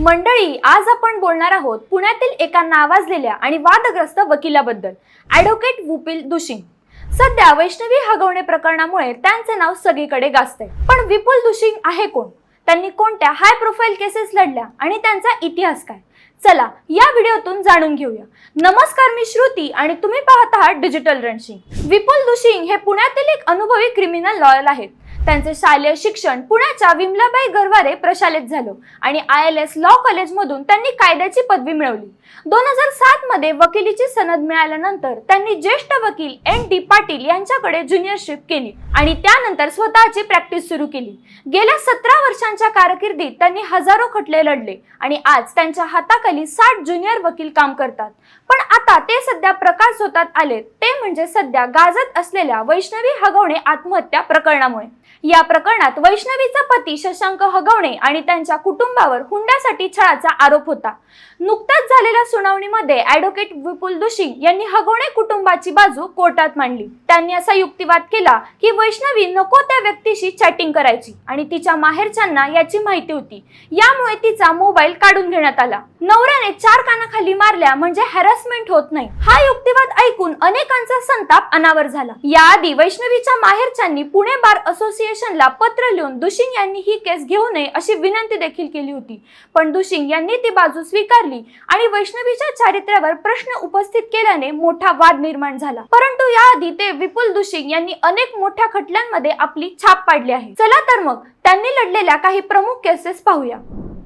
मंडळी आज आपण बोलणार आहोत पुण्यातील एका नावाजलेल्या आणि वादग्रस्त वकिलाबद्दल. ॲडव्होकेट वुपिल दुशिंग. सध्या वैष्णवी हगवणे प्रकरणामुळे त्यांचे नाव सगळीकडे गाजते. पण विपुल दुशिंग आहे कोण? त्यांनी कोणत्या हाय प्रोफाईल केसेस लढल्या आणि त्यांचा इतिहास काय? चला या व्हिडिओतून जाणून घेऊया. नमस्कार मी श्रुती आणि तुम्ही पाहत आहात डिजिटल रणशिंग विपुल दुशिंग हे पुण्यातील एक अनुभवी क्रिमिनल लॉयल आहेत. त्यांचे शालेय शिक्षण पुण्याच्या विमलाबाई गरवारे प्रशालेत झालं आणि आय एल एस लॉ कॉलेजमधून त्यांनी कायद्याची पदवी मिळवली. दोन हजार सात मध्ये वकिलीची सनद मिळाल्यानंतर त्यांनी ज्येष्ठ वकील एन डी पाटील यांच्याकडे ज्युनियरशिप केली आणि त्यानंतर स्वतःची प्रॅक्टिस सुरू केली. गेल्या सतरा वर्षांच्या कारकिर्दीत त्यांनी हजारो खटले लढले आणि आज त्यांच्या हाताखाली साठ ज्युनियर वकील काम करतात. पण आता ते सध्या प्रकाश होतात आले ते म्हणजे सध्या गाजत असलेल्या वैष्णवी हगवणे आत्महत्या प्रकरणामुळे. या प्रकरणात वैष्णवीचा पती शशांक हगवणे आणि त्यांच्या कुटुंबावर हुंड्यासाठी छळाचा आरोप होता. नुकत्याच झालेल्या सुनावणीमध्ये ॲडव्होकेट विपुल दुशिंग यांनी हगवणे कुटुंबाची बाजू कोर्टात मांडली. त्यांनी असा युक्तिवाद केला की वैष्णवी नको त्या व्यक्तीशी चॅटिंग करायची आणि तिच्या माहेरच्यांना याची माहिती होती. यामुळे तिचा मोबाईल काढून घेण्यात आला. नवऱ्याने चार कानाखाली मारल्या म्हणजे हॅरसमेंट होत नाही. हा युक्तिवाद ऐकून अनेकांचा संताप अनावर झाला. याआधी वैष्णवीच्या माहेरच्यांनी पुणे बार असोसिएशनला पत्र लिहून दुशिंग यांनी ही केस घेऊ नये अशी विनंती देखील केली होती. पण दुशिंग यांनी ती बाजू स्वीकारली आणि वैष्णवीच्या चारित्र्यावर प्रश्न उपस्थित केल्याने मोठा वाद निर्माण झाला. परंतु याआधी ते विपुल दुशिंग यांनी अनेक मोठ्या खटल्यांमध्ये आपली छाप पाडली आहे. चला तर मग त्यांनी लढलेल्या काही प्रमुख केसेस पाहूया.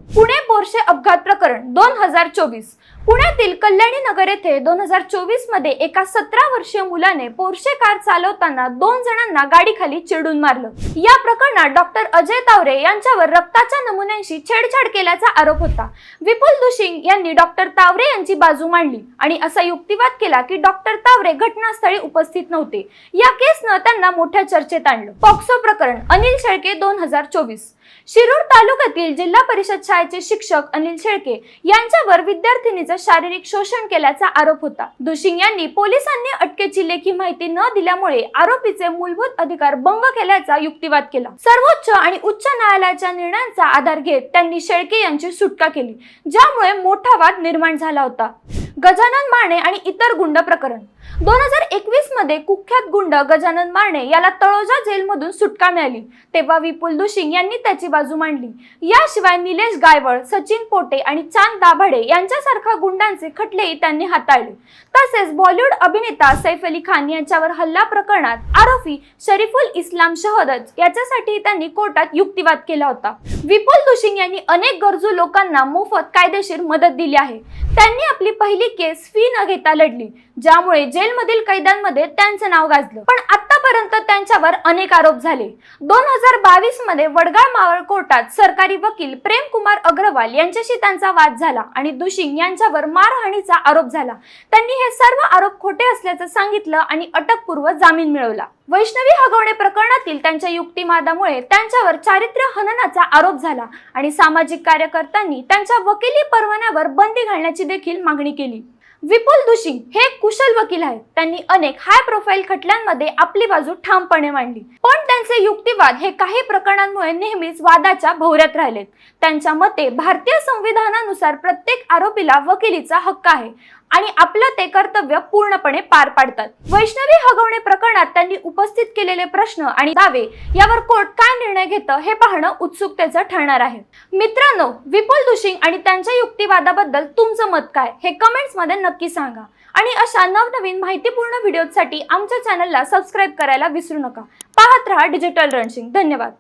पुणे पोर्शे अपघात प्रकरण दोन हजार चोवीस. पुण्यातील कल्याणी नगर येथे दोन हजार चोवीसमध्ये एका सतरा वर्षीय मुलाने पोर्शे कार चालवताना दोन जणांना गाडीखाली चिडून मारलं. या प्रकरणात डॉक्टर अजय तावरे यांच्यावर रक्ताच्या नमुन्यांशी छेडछाड केल्याचा आरोप होता. विपुल दुशिंग यांनी डॉक्टर तावरे यांची बाजू मांडली आणि असा युक्तिवाद केला की डॉक्टर तावरे घटनास्थळी उपस्थित नव्हते. या केसनं त्यांना मोठ्या चर्चेत आणलं. पॉक्सो प्रकरण अनिल शेळके दोन हजार चोवीस. शिरूर तालुक्यातील जिल्हा परिषद शाळेचे शिक्षक अनिल शेळके यांच्यावर विद्यार्थिनीचं शारीरिक शोषण केल्याचा आरोप होता. दुशिंग यांनी पोलिसांनी अटकेची लेखी माहिती न दिल्यामुळे आरोपीचे मूलभूत अधिकार भंग केल्याचा युक्तिवाद केला. सर्वोच्च आणि उच्च न्यायालयाच्या निर्णयांचा आधार घेत त्यांनी शेळके यांची सुटका केली ज्यामुळे मोठा वाद निर्माण झाला होता. गजानन माने आणि इतर गुंड प्रकरण. दोन हजार एकवीसमध्ये कुख्यात गुंड गजानन मारणे याला तळोजा जेलमधून सुटका मिळाली. तेव्हा विपुल दुशिंग यांनी त्याची बाजू मांडली. याशिवाय निलेश गायवळ सचिन पोटे आणि चांद दाभाडे यांच्यासारख्या गुंडांचे खटलेही त्यांनी हाताळले. तसेच बॉलिवूड अभिनेता सैफ अली खान यांच्यावर हल्ला प्रकरणात आरोपी शरीफुल इस्लाम शहदज याच्यासाठी त्यांनी कोर्टात युक्तिवाद केला होता. विपुल दुशिंग यांनी अनेक गरजू लोकांना मोफत कायदेशीर मदत दिली आहे. त्यांनी आपली पहिली केस फी न घेता लढली ज्यामुळे जेलमधील कैद्यांमध्ये त्यांचं नाव गाजलं. पण आतापर्यंत त्यांच्यावर अनेक आरोप झाले. दोन हजार बावीसमध्ये वडगाव मावळ कोर्टात सरकारी वकील प्रेम कुमार अग्रवाल यांच्याशी त्यांचा वाद झाला आणि दुशिंग यांच्यावर मारहाणीचा आरोप झाला. त्यांनी हे सर्व आरोप खोटे असल्याचं सांगितलं आणि अटकपूर्व जामीन मिळवला. वैष्णवी हगवणे प्रकरणातील त्यांच्या युक्तिवादामुळे त्यांच्यावर चारित्र्य हननाचा आरोप झाला आणि सामाजिक कार्यकर्त्यांनी त्यांच्या वकिली परवान्यावर बंदी घालण्याची देखील मागणी केली. विपुल दुशी हे कुशल वकील आहेत. त्यांनी अनेक हाय प्रोफाईल खटल्यांमध्ये आपली बाजू ठामपणे मांडली. पण त्यांचे युक्तिवाद हे काही प्रकरणांमुळे नेहमीच वादाच्या भोवऱ्यात राहिलेत. त्यांच्या मते भारतीय संविधानानुसार प्रत्येक आरोपीला वकिलीचा हक्क आहे. आणि आपलं ते कर्तव्य पूर्णपणे पार पाडतात. वैष्णवी हगवणे प्रकरणात त्यांनी उपस्थित केलेले प्रश्न आणि दावे यावर कोर्ट काय निर्णय घेतं हे पाहणं उत्सुकतेचं ठरणार आहे. मित्रांनो विपुल दुशिंग आणि त्यांच्या युक्तिवादाबद्दल तुमचं मत काय? हे कमेंट्समध्ये नक्की सांगा. आणि अशा नवनवीन माहितीपूर्ण व्हिडिओसाठी आमच्या चॅनलला सबस्क्राईब करायला विसरू नका. पाहत रहा डिजिटल रणसिंग धन्यवाद.